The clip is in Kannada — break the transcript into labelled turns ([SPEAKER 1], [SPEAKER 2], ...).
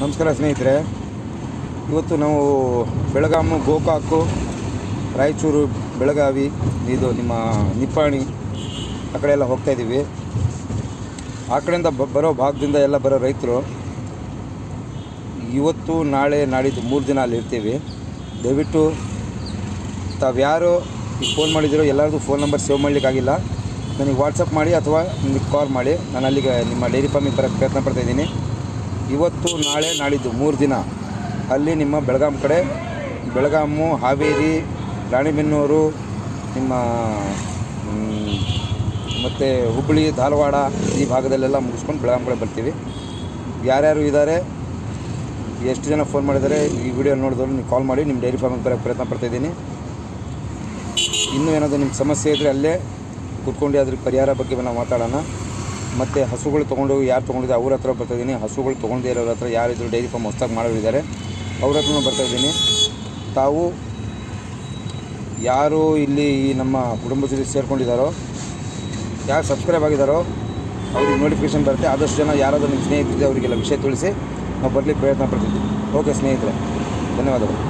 [SPEAKER 1] ನಮಸ್ಕಾರ ಸ್ನೇಹಿತರೆ. ಇವತ್ತು ನಾವು ಬೆಳಗಾಮು ಗೋಕಾಕು, ರಾಯಚೂರು, ಬೆಳಗಾವಿ, ಇದು ನಿಮ್ಮ ನಿಪ್ಪಾಣಿ ಆ ಕಡೆ ಎಲ್ಲ ಹೋಗ್ತಾ ಇದ್ದೀವಿ. ಆ ಕಡೆಯಿಂದ ಬರೋ ಭಾಗದಿಂದ ಎಲ್ಲ ಬರೋ ರೈತರು ಇವತ್ತು, ನಾಳೆ, ನಾಡಿದ್ದು ಮೂರು ದಿನ ಅಲ್ಲಿ ಇರ್ತೀವಿ. ದಯವಿಟ್ಟು ತಾವ್ಯಾರು ಈಗ ಫೋನ್ ಮಾಡಿದ್ದೀರೋ ಎಲ್ಲರದು ಫೋನ್ ನಂಬರ್ ಸೇವ್ ಮಾಡಲಿಕ್ಕಾಗಿಲ್ಲ ನನಗೆ ವಾಟ್ಸಪ್ ಮಾಡಿ ಅಥವಾ ನಿಮಗೆ ಕಾಲ್ ಮಾಡಿ. ನಾನು ಅಲ್ಲಿಗೆ ನಿಮ್ಮ ಡೈರಿ ಫಾರ್ಮಿಗೆ ಬರೋಕ್ಕೆ ಪ್ರಯತ್ನ ಪಡ್ತಾ ಇದ್ದೀನಿ. ಇವತ್ತು, ನಾಳೆ, ನಾಳಿದ್ದು, ಮೂರು ದಿನ. ಅಲ್ಲಿ ನಿಮ್ಮ ಬೆಳಗಾಂ ಕಡೆ ಬೆಳಗಾಮು ಹಾವೇರಿ, ರಾಣಿಬೆನ್ನೂರು, ನಿಮ್ಮ ಮತ್ತು ಹುಬ್ಬಳ್ಳಿ, ಧಾರವಾಡ ಈ ಭಾಗದಲ್ಲೆಲ್ಲ ಮುಗಿಸ್ಕೊಂಡು ಬೆಳಗಾಂ ಕಡೆ ಬರ್ತೀವಿ. ಯಾರ್ಯಾರು ಇದ್ದಾರೆ ಎಷ್ಟು ಜನ ಫೋನ್ ಮಾಡಿದ್ದಾರೆ, ಈ ವಿಡಿಯೋ ನೋಡಿದವರು ನೀವು ಕಾಲ್ ಮಾಡಿ, ನಿಮ್ಮ ಡೈರಿ ಫಾರ್ಮಿಗೆ ಬರೋಕ್ಕೆ ಪ್ರಯತ್ನ ಪಡ್ತಾಯಿದ್ದೀನಿ ಇನ್ನೂ ಏನಾದರೂ ನಿಮ್ಮ ಸಮಸ್ಯೆ ಇದ್ದರೆ ಅಲ್ಲೇ ಕೂತ್ಕೊಂಡು ಅದ್ರ ಪರಿಹಾರ ಬಗ್ಗೆ ನಾವು ಮಾತಾಡೋಣ. ಮತ್ತು ಹಸುಗಳು ತೊಗೊಂಡು ಯಾರು ತೊಗೊಂಡಿದ್ದಾರೆ ಅವ್ರ ಹತ್ರ ಬರ್ತಾಯಿದ್ದೀನಿ ಹಸುಗಳು ತೊಗೊಂಡೇ ಇರೋರ ಹತ್ರ ಯಾರಿದ್ರು ಡೈರಿ ಫಾರ್ಮ್ ಹೊಸ್ದಾಗಿ ಮಾಡೋರಿದ್ದಾರೆ. ಅವ್ರ ಹತ್ರನೂ ಬರ್ತಾಯಿದ್ದೀನಿ ತಾವು ಯಾರು ಇಲ್ಲಿ ಈ ನಮ್ಮ ಕುಟುಂಬ ಜೊತೆ ಸೇರ್ಕೊಂಡಿದ್ದಾರೋ, ಯಾರು ಸಬ್ಸ್ಕ್ರೈಬ್ ಆಗಿದ್ದಾರೋ, ಅವ್ರಿಗೆ ನೋಟಿಫಿಕೇಷನ್ ಬರುತ್ತೆ. ಆದಷ್ಟು ಜನ ಯಾರಾದರೂ ನಿಮ್ಮ ಸ್ನೇಹಿತರಿದೆ ಅವರಿಗೆಲ್ಲ ವಿಷಯ ತಿಳಿಸಿ ನಾವು ಬರಲಿಕ್ಕೆ ಪ್ರಯತ್ನ ಪಡ್ತೀವಿ. ಓಕೆ ಸ್ನೇಹಿತರೆ, ಧನ್ಯವಾದಗಳು.